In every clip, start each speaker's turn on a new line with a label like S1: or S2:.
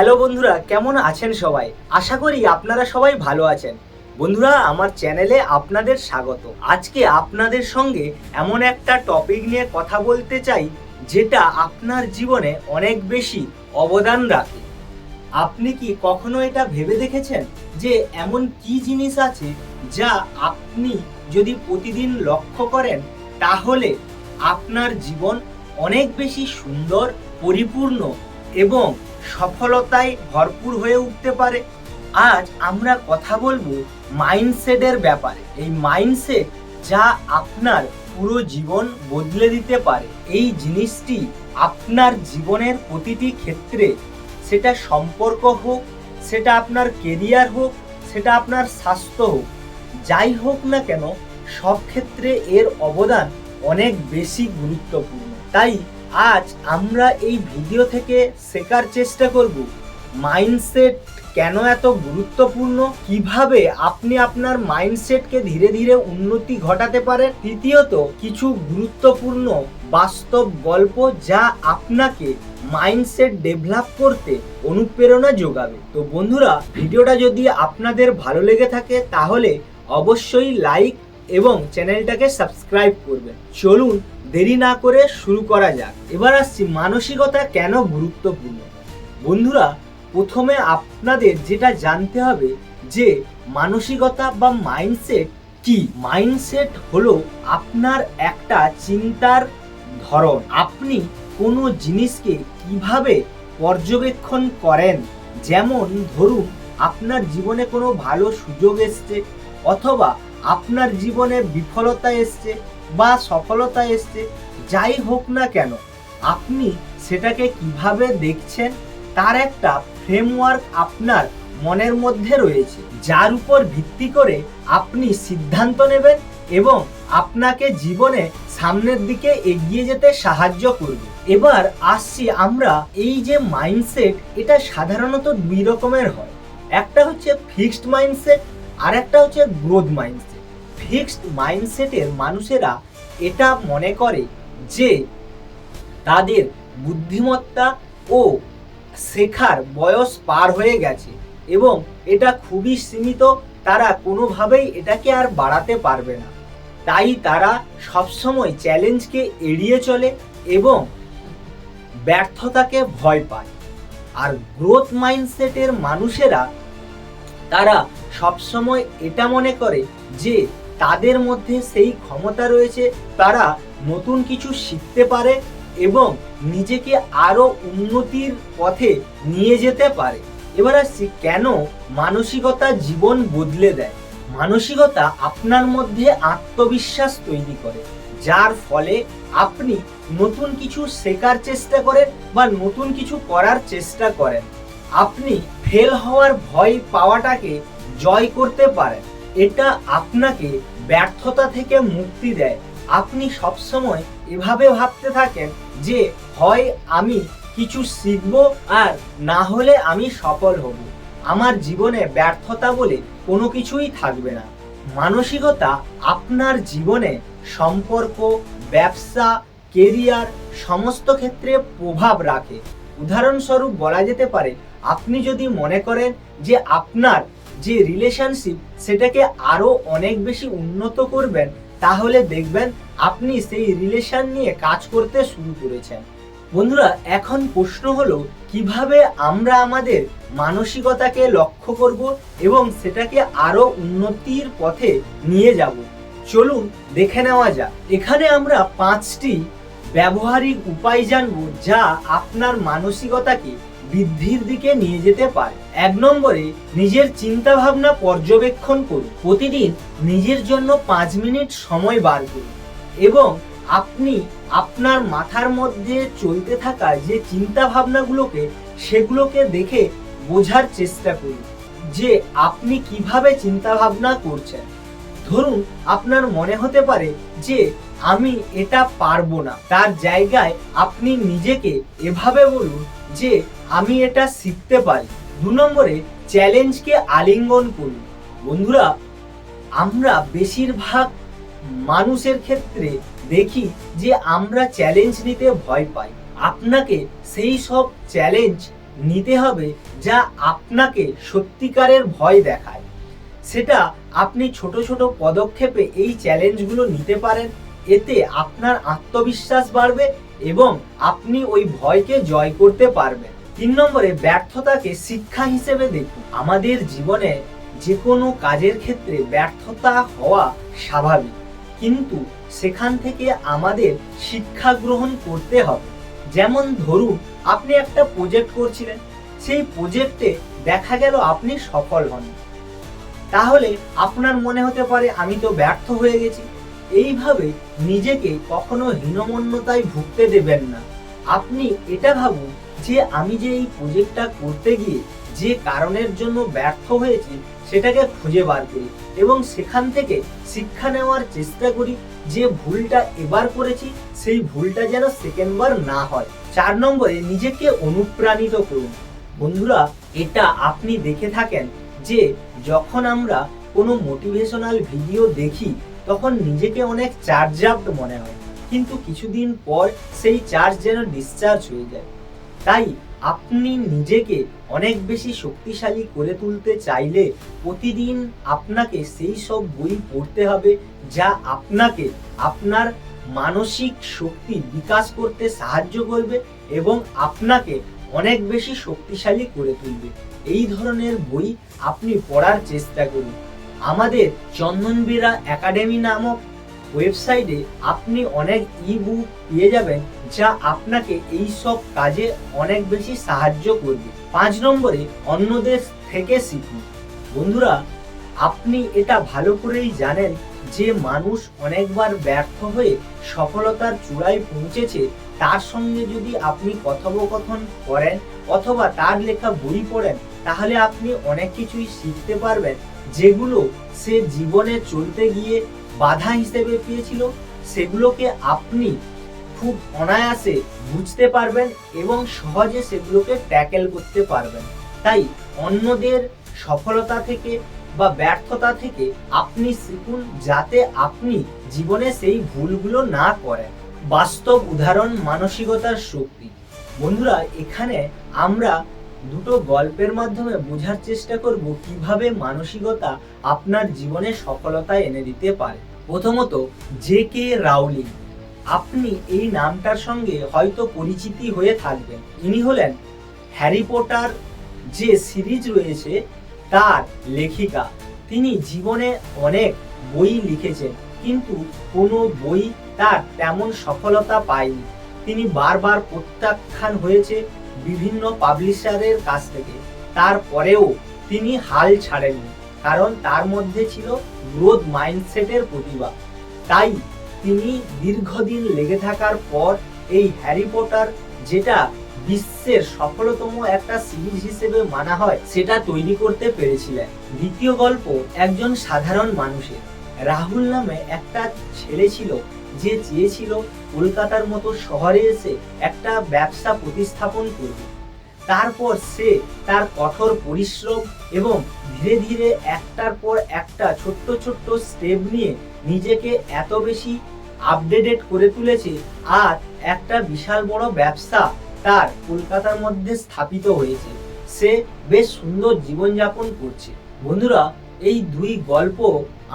S1: Hello বন্ধুরা, কেমন আছেন সবাই? আশা করি আপনারা সবাই ভালো আছেন। বন্ধুরা, আমার চ্যানেলে আপনাদের স্বাগত। আজকে আপনাদের সঙ্গে এমন একটা টপিক নিয়ে কথা বলতে চাই, যেটা আপনার জীবনে অনেক বেশি অবদান রাখে। আপনি কি কখনো এটা ভেবে দেখেছেন যে এমন কি জিনিস আছে যা আপনি যদি প্রতিদিন লক্ষ্য করেন, তাহলে আপনার জীবন অনেক বেশি সুন্দর, পরিপূর্ণ এবং সফলতায় ভরপুর হয়ে উঠতে পারে। আজ আমরা কথা বলব মাইন্ডসেটের ব্যাপারে। এই মাইন্ডসেট যা আপনার পুরো জীবন বদলে দিতে পারে। এই জিনিসটি আপনার জীবনের প্রতিটি ক্ষেত্রে, সেটা সম্পর্ক হোক, সেটা আপনার কেরিয়ার হোক, সেটা আপনার স্বাস্থ্য হোক, যাই হোক না কেন, সব ক্ষেত্রে এর অবদান অনেক বেশি গুরুত্বপূর্ণ। তাই আজ আমরা এই ভিডিও থেকে শেখার চেষ্টা করব মাইন্ডসেট কেন এত গুরুত্বপূর্ণ? কীভাবে আপনি আপনার মাইন্ডসেটকে ধীরে ধীরে উন্নতি ঘটাতে পারেন? তৃতীয়ত, কিছু গুরুত্বপূর্ণ বাস্তব গল্প যা আপনাকে মাইন্ডসেট ডেভেলপ করতে অনুপ্রেরণা যোগাবে। তো বন্ধুরা, ভিডিওটা যদি আপনাদের ভালো লেগে থাকে, তাহলে অবশ্যই লাইক এবং চ্যানেলটাকে সাবস্ক্রাইব করবেন। চলুন দেরি না করে শুরু করা যাক। এবার আসছি মানসিকতা কেন গুরুত্বপূর্ণ? বন্ধুরা, প্রথমে আপনাদের যেটা জানতে হবে যে মানসিকতা বা মাইন্ডসেট কি? মাইন্ডসেট হলো আপনার একটা চিন্তার ধরন। আপনি কোনো জিনিসকে কীভাবে পর্যবেক্ষণ করেন? যেমন ধরুন, আপনার জীবনে কোনো ভালো সুযোগ এসছে অথবা আপনার জীবনে বিফলতা এসছে বা সফলতা এসছে, যাই হোক না কেন, আপনি সেটাকে কীভাবে দেখছেন তার একটা ফ্রেমওয়ার্ক আপনার মনের মধ্যে রয়েছে, যার উপর ভিত্তি করে আপনি সিদ্ধান্ত নেবেন এবং আপনাকে জীবনে সামনের দিকে এগিয়ে যেতে সাহায্য করবে। এবার আসছি আমরা এই যে মাইন্ডসেট এটা সাধারণত দুই রকমের হয়। একটা হচ্ছে ফিক্সড মাইন্ডসেট আর একটা হচ্ছে গ্রোথ মাইন্ডসেট ফিক্সড মাইন্ডসেটের মানুষেরা এটা মনে করে যে তাদের বুদ্ধিমত্তা ও শেখার বয়স পার হয়ে গেছে এবং এটা খুবই সীমিত, তারা কোনোভাবেই এটাকে আর বাড়াতে পারবে না। তাই তারা সবসময় চ্যালেঞ্জকে এড়িয়ে চলে এবং ব্যর্থতাকে ভয় পায়। আর গ্রোথ মাইন্ডসেটের মানুষেরা তারা সবসময় এটা মনে করে যে তাদের মধ্যে সেই ক্ষমতা রয়েছে, তারা নতুন কিছু শিখতে পারে এবং নিজেকে আরও উন্নতির পথে নিয়ে যেতে পারে। এবার আসছি, কেন মানসিকতা জীবন বদলে দেয়? মানসিকতা আপনার মধ্যে আত্মবিশ্বাস তৈরি করে, যার ফলে আপনি নতুন কিছু শেখার চেষ্টা করেন বা নতুন কিছু করার চেষ্টা করেন। আপনি ফেল হওয়ার ভয় পাওয়াটাকে জয় করতে পারেন। এটা আপনাকে ব্যর্থতা থেকে মুক্তি দেয়। আপনি সবসময় এভাবে ভাবতে থাকেন যে, হয় আমি কিছু শিখব আর না হলে আমি সফল হব। আমার জীবনে ব্যর্থতা বলে কোনো কিছুই থাকবে না। মানসিকতা আপনার জীবনে সম্পর্ক, ব্যবসা, কেরিয়ার সমস্ত ক্ষেত্রে প্রভাব রাখে। উদাহরণস্বরূপ বলা যেতে পারে, আপনি যদি মনে করেন যে আপনার যে রিলেশনশিপ সেটাকে আরও অনেক বেশি উন্নত করবেন, তাহলে দেখবেন আপনি সেই রিলেশন নিয়ে কাজ করতে শুরু করেছেন। বন্ধুরা, এখন প্রশ্ন হলো, কীভাবে আমরা আমাদের মানসিকতাকে লক্ষ্য করব এবং সেটাকে আরও উন্নতির পথে নিয়ে যাব? চলুন দেখে নেওয়া যাক। এখানে আমরা পাঁচটি ব্যবহারিক উপায় জানব যা আপনার মানসিকতাকে বৃদ্ধির দিকে নিয়ে যেতে পারে। এক নম্বরে, নিজের চিন্তা ভাবনা পর্যবেক্ষণ করুন। প্রতিদিন নিজের জন্য পাঁচ মিনিট সময় বার করুন। এবং আপনি আপনার মাথার মধ্যে চলতে থাকা যে চিন্তা ভাবনাগুলোকে সেগুলোকে দেখে বোঝার চেষ্টা করুন যে আপনি কীভাবে চিন্তা ভাবনা করছেন। ধরুন, আপনার মনে হতে পারে যে আমি এটা পারব না। তার জায়গায় আপনি নিজেকে এভাবে বলুন যে আমি এটা শিখতে পারি। দু নম্বরে চ্যালেঞ্জকে আলিঙ্গন করুন বন্ধুরা, আমরা বেশিরভাগ মানুষের ক্ষেত্রে দেখি যে আমরা চ্যালেঞ্জ নিতে ভয় পাই। আপনাকে সেই সব চ্যালেঞ্জ নিতে হবে যা আপনাকে সত্যিকারের ভয় দেখায়। সেটা আপনি ছোট ছোট পদক্ষেপে এই চ্যালেঞ্জগুলো নিতে পারেন। এতে আপনার আত্মবিশ্বাস বাড়বে এবং আপনি ওই ভয়কে জয় করতে পারবেন। তিন নম্বরে ব্যর্থতাকে শিক্ষা হিসেবে দেখুন। আমাদের জীবনে যে কোনো কাজের ক্ষেত্রে ব্যর্থতা হওয়া স্বাভাবিক। কিন্তু সেখান থেকে আমাদের শিক্ষা গ্রহণ করতে হবে। যেমন ধরুন, আপনি একটা প্রজেক্ট করছিলেন। সেই প্রজেক্টে দেখা গেল আপনি সফল হন। তাহলে আপনার মনে হতে পারে, আমি তো ব্যর্থ হয়ে গেছি। এইভাবে নিজেকে কখনো হীনমন্যতায় ভুগতে দেবেন না। আপনি এটা ভাবুন যে আমি যে এই প্রজেক্টটা করতে গিয়ে যে কারণের জন্য ব্যর্থ হয়েছি, সেটাকে খুঁজে বার করি এবং সেখান থেকে শিক্ষা নেওয়ার চেষ্টা করি যে ভুলটা এবার করেছি, সেই ভুলটা যেন সেকেন্ডবার না হয়। চার নম্বরে নিজেকে অনুপ্রাণিত করুন। বন্ধুরা, এটা আপনি দেখে থাকেন যে যখন আমরা কোনো মোটিভেশনাল ভিডিও দেখি, তখন নিজেকে অনেক চার্জ আপ মনে হয়। কিন্তু কিছুদিন পর সেই চার্জ যেন ডিসচার্জ হয়ে যায়। তাই আপনি নিজেকে অনেক বেশি শক্তিশালী করে তুলতে চাইলে প্রতিদিন আপনাকে সেই সব বই পড়তে হবে যা আপনাকে আপনার মানসিক শক্তি বিকাশ করতে সাহায্য করবে এবং আপনাকে অনেক বেশি শক্তিশালী করে তুলবে। এই ধরনের বই আপনি পড়ার চেষ্টা করুন। আমাদের চন্দনবীরা একাডেমি নামক ওয়েবসাইটে আপনি অনেক ই বুক পেয়ে যাবেন। যা আপনাকে এই সব কাজে অনেক বেশি সাহায্য করবে। পাঁচ নম্বরে অন্যদের থেকে শিখুন। বন্ধুরা, আপনি এটা ভালো করেই জানেন যে মানুষ অনেকবার ব্যর্থ হয়ে সফলতার চূড়ায় পৌঁছেছে, তার সঙ্গে যদি আপনি কথোপকথন করেন অথবা তার লেখা বই পড়েন, তাহলে আপনি অনেক কিছুই শিখতে পারবেন যেগুলো সে জীবনে চলতে গিয়ে বাধা হিসেবে পেয়েছিল। সেগুলোকে আপনি খুব অনায়াসে বুঝতে পারবেন এবং সহজে সেগুলোকে ট্যাকেল করতে পারবেন। তাই অন্যদের সফলতা থেকে বা ব্যর্থতা থেকে আপনি শিখুন যাতে আপনি জীবনে সেই ভুলগুলো না করেন। বাস্তব উদাহরণ মানসিকতার শক্তি। বন্ধুরা, এখানে আমরা দুটো গল্পের মাধ্যমে বোঝার চেষ্টা করব কীভাবে মানসিকতা আপনার জীবনে সফলতা এনে দিতে পারে। প্রথমত, জে কে রাউলিং। আপনি এই নামটার সঙ্গে হয়তো পরিচিতি হয়ে থাকবেন। ইনি হলেন হ্যারি পটার যে সিরিজ রয়েছে, তার লেখিকা। তিনি জীবনে অনেক বই লিখেছেন, কিন্তু কোনো বই তার তেমন সফলতা পায়নি। তিনি বারবার প্রত্যাখ্যান হয়েছে বিভিন্ন পাবলিশারের কাছ থেকে। তারপরেও তিনি হাল ছাড়েননি, কারণ তার মধ্যে ছিল গ্রোথ মাইন্ডসেটের প্রতিভা। তাই তিনি দীর্ঘদিন লেগে থাকার পর এই হ্যারি পটার, যেটা বিশ্বের সফলতম একটা সিরিজ হিসেবে মানা হয়, সেটা তৈরি করতে পেরেছিলেন। দ্বিতীয় গল্প একজন সাধারণ মানুষের। রাহুল নামে একটা ছেলে ছিল, যে চেয়েছিল কলকাতার মতো শহরে এসে একটা ব্যবসা প্রতিস্থাপন করবে। তারপর সে তার কঠোর পরিশ্রম এবং ধীরে ধীরে একটার পর একটা ছোট্ট ছোট্ট স্টেপ নিয়ে নিজেকে এত বেশি আপডেটেড করে তুলেছে আর একটা বিশাল বড় ব্যবসা তার কলকাতার মধ্যে স্থাপিত হয়েছে। সে বেশ সুন্দর জীবনযাপন করছে। বন্ধুরা, এই দুই গল্প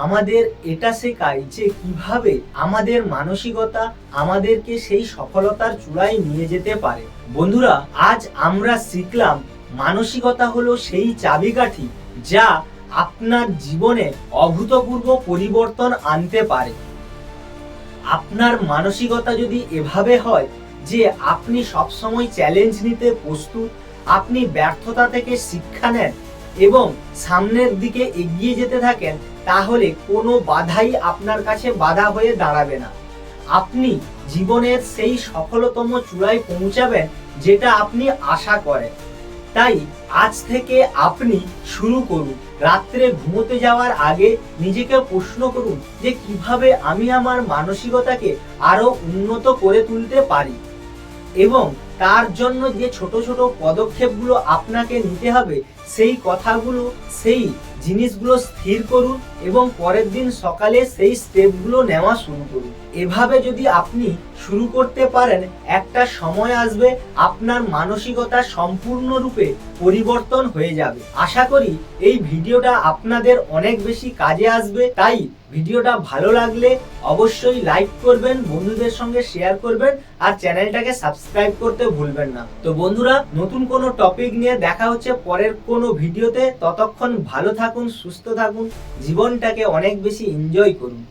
S1: আমাদের এটা শেখায় যে কীভাবে আমাদের মানসিকতা আমাদেরকে সেই সফলতার চূড়ায় নিয়ে যেতে পারে। বন্ধুরা, আজ আমরা শিখলাম মানসিকতা হলো সেই চাবিকাঠি যা আপনার জীবনে অভূতপূর্ব পরিবর্তন আনতে পারে। আপনার মানসিকতা যদি এভাবে হয় যে আপনি সবসময় চ্যালেঞ্জ নিতে প্রস্তুত, আপনি ব্যর্থতা থেকে শিক্ষা নেন এবং সামনের দিকে এগিয়ে যেতে থাকেন, তাহলে কোনো বাধাই আপনার কাছে বাধা হয়ে দাঁড়াবে না। আপনি জীবনের সেই সফলতম চূড়ায় পৌঁছাবেন যেটা আপনি আশা করেন। তাই আজ থেকে আপনি শুরু করুন। রাত্রে ঘুমোতে যাওয়ার আগে নিজেকে প্রশ্ন করুন যে কীভাবে আমি আমার মানসিকতাকে আরও উন্নত করে তুলতে পারি এবং তার জন্য যে ছোট ছোট পদক্ষেপগুলো আপনাকে নিতে হবে, সেই কথাগুলো, সেই জিনিসগুলো স্থির করুন। এবং পরের দিন সকালে সেই স্টেপগুলো নেওয়া শুরু করুন। এভাবে যদি আপনি শুরু করতে পারেন, একটা সময় আসবে আপনার মানসিকতা সম্পূর্ণরূপে পরিবর্তন হয়ে যাবে। আশা করি এই ভিডিওটা আপনাদের অনেক বেশি কাজে আসবে। তাই ভিডিওটা ভালো লাগলে অবশ্যই লাইক করবেন, বন্ধুদের সঙ্গে শেয়ার করবেন আর চ্যানেলটাকে সাবস্ক্রাইব করতে ভুলবেন না। তো বন্ধুরা, নতুন কোনো টপিক নিয়ে দেখা হচ্ছে পরের কোনো ভিডিওতে। ততক্ষণ ভালো থাকুন, সুস্থ থাকুন। জীবনটাকে অনেক বেশি এনজয় করুন।